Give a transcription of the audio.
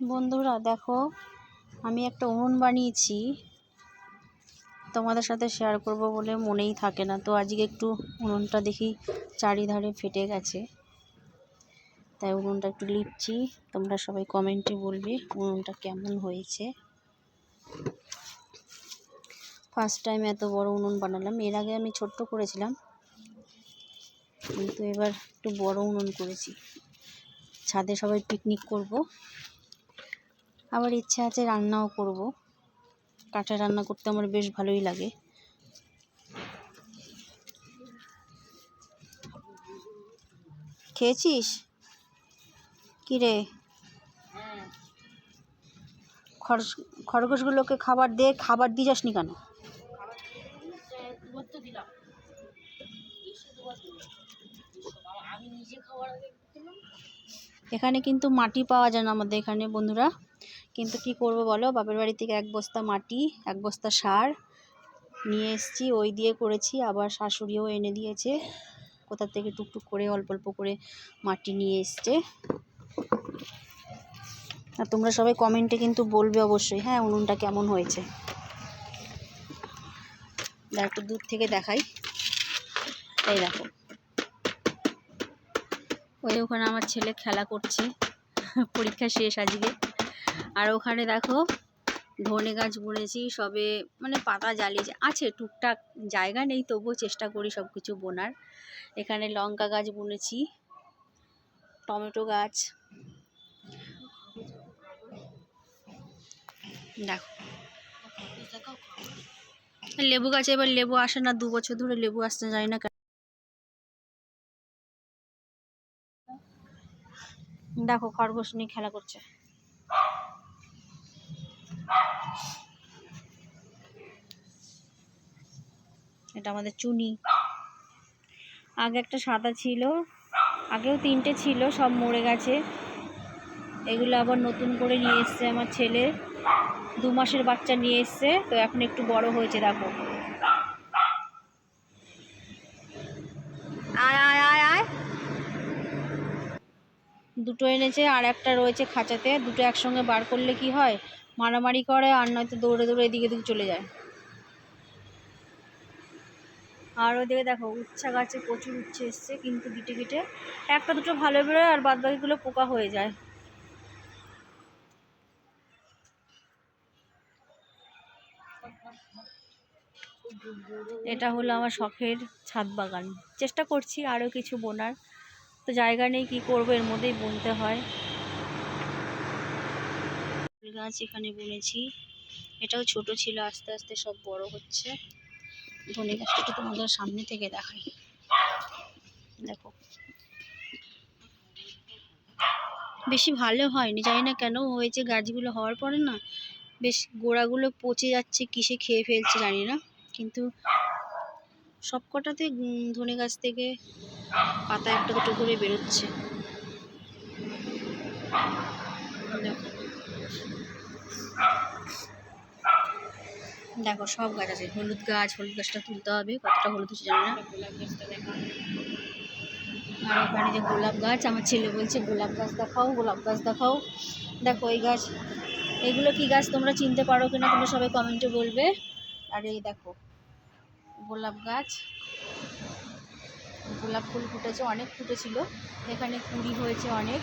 বন্ধুরা, দেখো, আমি একটা উনুন বানিয়েছি। তোমাদের সাথে শেয়ার করব বলে মনেই থাকে না। তো আজকে একটু উনুনটা দেখি চারিধারে ফেটে গেছে। তাই উনুনটা একটু লিপছি। তোমরা সবাই কমেন্টে বলবে উনুনটা কেমন হয়েছে। ফার্স্ট টাইম এত বড় উনুন বানালাম। এর আগে আমি ছোট্ট করেছিলাম। কিন্তু এবার একটু বড় উনুন করেছি। ছাদে সবাই পিকনিক করব। আবার ইচ্ছা আছে রান্নাও করব। কাঠে রান্না করতে আমার বেশ ভালোই লাগে। খেয়েছিস? রে? খরগোশগুলোকে খাবার দে, খাবার দিয়ে যাসনি কেন? এখানে কিন্তু মাটি পাওয়া যায় না আমাদের এখানে, বন্ধুরা। কিন্তু কি করব বলো? বাপের বাড়ি থেকে এক বস্তা মাটি, এক বস্তা সার নিয়ে এসেছি, ওই দিয়ে করেছি। আবার শাশুড়িও এনে দিয়েছে। কোথা থেকে টুকটুক করে, অল্প অল্প করে মাটি নিয়ে এসছে। আর তোমরা সবাই কমেন্টে কিন্তু বলবে অবশ্যই হ্যাঁ উনুনটা কেমন হয়েছে? একটু দূর থেকে দেখাই। এই দেখো। ওই ওখানে আমার ছেলে খেলা করছে। পরীক্ষা শেষ আজকে। আর ওখানে দেখো ধনে গাছ বুনেছি, সবে মানে পাতা জ্বালিয়েছে। আছে, টুকটাক জায়গা নেই, তবুও চেষ্টা করি সব কিছু বোনার। এখানে লঙ্কা গাছ বুনেছি, টমেটো গাছ। দেখো। লেবু গাছে, এবার লেবু আসে না, দু বছর ধরে লেবু আসতে যায় না দেখো খরগোশ নিয়ে খেলা করছে। এটা আমাদের চুনি। আগে একটা সাদা ছিল, আগেও তিনটে ছিল, সব মরে গেছে। এগুলো আবার নতুন করে নিয়ে এসছে আমার ছেলে। দু মাসের বাচ্চা নিয়ে এসছে, তো এখন একটু বড় হয়েছে, দেখো। দুটো এনেছে আর একটা রয়েছে খাঁচাতে। দুটো একসঙ্গে বার করলে কি হয়? মারামারি করে আর নয়তো দৌড়ে দৌড়ে এদিকে এদিকে চলে যায়। আর ওদিকে দেখো, উচ্ছা গাছে প্রচুর উচ্ছে এসছে, কিন্তু গিটে গিটে একটা দুটো ভালো বেরোয় আর বাদ বাকিগুলো পোকা হয়ে যায়। এটা হলো আমার শখের ছাদ বাগান। চেষ্টা করছি আরও কিছু বোনার। তো জায়গা নেই, কি করব? এর মধ্যেই বুনতে হয়। ফুল গাছ এখানে বুনেছি এটাও ছোট ছিল, আস্তে আস্তে সব বড় হচ্ছে। ধনে গাছটা তোমাদের সামনে থেকে দেখাই। দেখো। বেশি ভালো হয়নি, জানি না কেন হয়েছে। গাছগুলো হওয়ার পরে না, বেশ গোড়াগুলো পচে যাচ্ছে, কিসে খেয়ে ফেলছে জানি না। কিন্তু সব কটাতে ধনে গাছ থেকে পাতা একটা দুটো করে বেরোচ্ছে। দেখো সব গাছ আছে, হলুদ গাছ, হলুদ গাছটা তুলতে হবে, কতটা হলুদ হচ্ছে জানি না। আর ওখানে যে গোলাপ গাছ, আমার ছেলে বলছে, গোলাপ গাছ দেখাও, গোলাপ গাছ দেখাও। দেখো এই গাছ, এগুলো কি গাছ তোমরা চিনতে পারো কিনা তোমরা সবাই কমেন্টে বলবে। আর এই দেখো, গোলাপ গাছ গোলাপ ফুল ফুটেছে অনেক ফুটেছিল। এখানে কুড়ি হয়েছে অনেক।